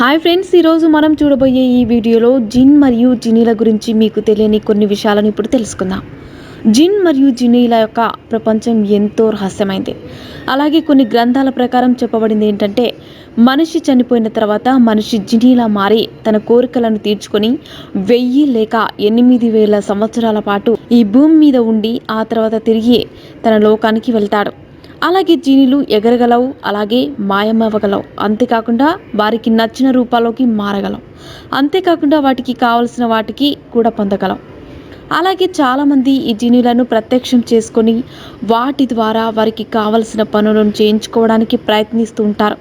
Hi friends ఈరోజు మనం చూడబోయే ఈ వీడియోలో జిన్ మరియు జినీల గురించి మీకు తెలియని కొన్ని విషయాలను ఇప్పుడు తెలుసుకుందాం. జిన్ మరియు జినీల యొక్క ప్రపంచం ఎంతో రహస్యమైంది. అలాగే కొన్ని గ్రంథాల ప్రకారం చెప్పబడింది ఏంటంటే మనిషి చనిపోయిన తర్వాత మనిషి జినీలా మారి తన కోరికలను తీర్చుకొని వెయ్యి లేక ఎనిమిది వేల సంవత్సరాల పాటు ఈ భూమి మీద ఉండి ఆ తర్వాత తిరిగి తన లోకానికి వెళ్తాడు. అలాగే జీనీలు ఎగరగలవు అలాగే మాయమవ్వగలవు. అంతేకాకుండా వారికి నచ్చిన రూపాల్లోకి మారగలవు. అంతేకాకుండా వాటికి కావలసిన వాటికి కూడా పొందగలవు. అలాగే చాలామంది ఈ జీనీలను ప్రత్యక్షం చేసుకొని వాటి ద్వారా వారికి కావలసిన పనులను చేయించుకోవడానికి ప్రయత్నిస్తూ ఉంటారు.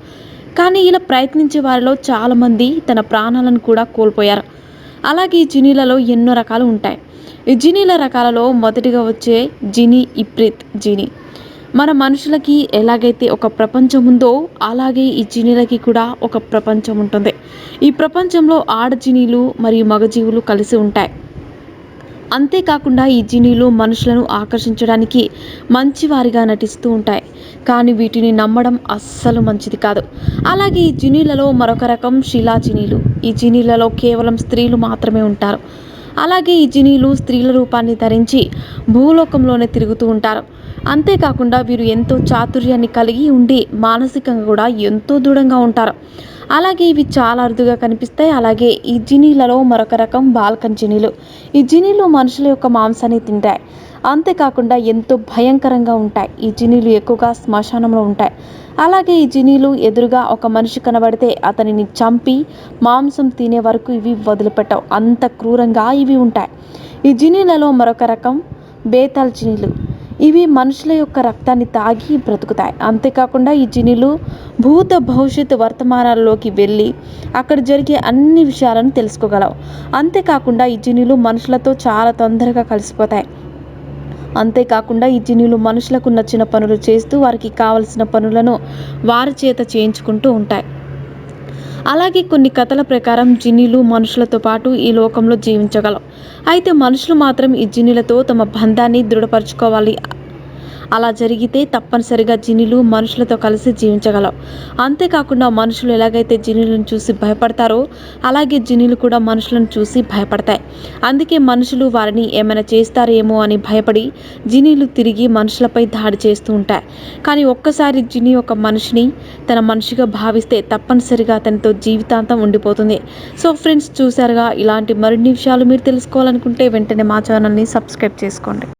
కానీ ఇలా ప్రయత్నించే వారిలో చాలామంది తన ప్రాణాలను కూడా కోల్పోయారు. అలాగే ఈ జినీలలో ఎన్నో రకాలు ఉంటాయి. ఈ జినీల రకాలలో మొదటిగా వచ్చే జినీ ఇప్రిత్ జినీ. మన మనుషులకి ఎలాగైతే ఒక ప్రపంచం ఉందో అలాగే ఈ జినీలకి కూడా ఒక ప్రపంచం ఉంటుంది. ఈ ప్రపంచంలో ఆడజినీలు మరియు మగజీవులు కలిసి ఉంటాయి. అంతేకాకుండా ఈ జినీలు మనుషులను ఆకర్షించడానికి మంచివారిగా నటిస్తూ ఉంటాయి. కానీ వీటిని నమ్మడం అస్సలు మంచిది కాదు. అలాగే ఈ జినీలలో మరొక రకం శిలా జినీలు. ఈ జినీలలో కేవలం స్త్రీలు మాత్రమే ఉంటారు. అలాగే ఈ జినీలు స్త్రీల రూపాన్ని ధరించి భూలోకంలోనే తిరుగుతూ ఉంటారు. అంతేకాకుండా వీరు ఎంతో చాతుర్యాన్ని కలిగి ఉండి మానసికంగా కూడా ఎంతో దృఢంగా ఉంటారు. అలాగే ఇవి చాలా అరుదుగా కనిపిస్తాయి. అలాగే ఈ జినీలలో మరొక రకం బాల్కన్ జినీలు. ఈ జినీలు మనుషుల యొక్క మాంసాన్ని తింటాయి. అంతేకాకుండా ఎంతో భయంకరంగా ఉంటాయి. ఈ జినీలు ఎక్కువగా శ్మశానంలో ఉంటాయి. అలాగే ఈ జినీలు ఎదురుగా ఒక మనిషి కనబడితే అతనిని చంపి మాంసం తినే వరకు ఇవి వదిలిపెట్టవు. అంత క్రూరంగా ఇవి ఉంటాయి. ఈ జినీలలో మరొక రకం బేతాల్ జినీలు. ఇవి మనుషుల యొక్క రక్తాన్ని తాగి బ్రతుకుతాయి. అంతేకాకుండా ఈ జినిలు భూత భవిష్యత్ వర్తమానాల్లోకి వెళ్ళి అక్కడ జరిగే అన్ని విషయాలను తెలుసుకోగలవు. అంతేకాకుండా ఈ జినిలు మనుషులతో చాలా తొందరగా కలిసిపోతాయి. అంతేకాకుండా ఈ జినులు మనుషులకు నచ్చిన పనులు చేస్తూ వారికి కావలసిన పనులను వారి చేత చేయించుకుంటూ ఉంటాయి. అలాగే కొన్ని కథల ప్రకారం జిన్నీలు మనుషులతో పాటు ఈ లోకంలో జీవించగలవు అయితే మనుషులు మాత్రం ఈ జిన్నీలతో తమ బంధాన్ని దృఢపరచుకోవాలి. అలా జరిగితే తప్పనిసరిగా జినులు మనుషులతో కలిసి జీవించగలవు అంతేకాకుండా మనుషులు ఎలాగైతే జినులను చూసి భయపడతారో అలాగే జినులు కూడా మనుషులను చూసి భయపడతాయి. అందుకే మనుషులు వారిని ఏమైనా చేస్తారేమో అని భయపడి జినీలు తిరిగి మనుషులపై దాడి చేస్తూ ఉంటాయి. కానీ ఒక్కసారి జిని ఒక మనిషిని తన మనిషిగా భావిస్తే తప్పనిసరిగా అతనితో జీవితాంతం ఉండిపోతుంది. సో ఫ్రెండ్స్ చూసారుగా ఇలాంటి మరిన్ని విషయాలు మీరు తెలుసుకోవాలనుకుంటే వెంటనే మా ఛానల్ని సబ్స్క్రైబ్ చేసుకోండి.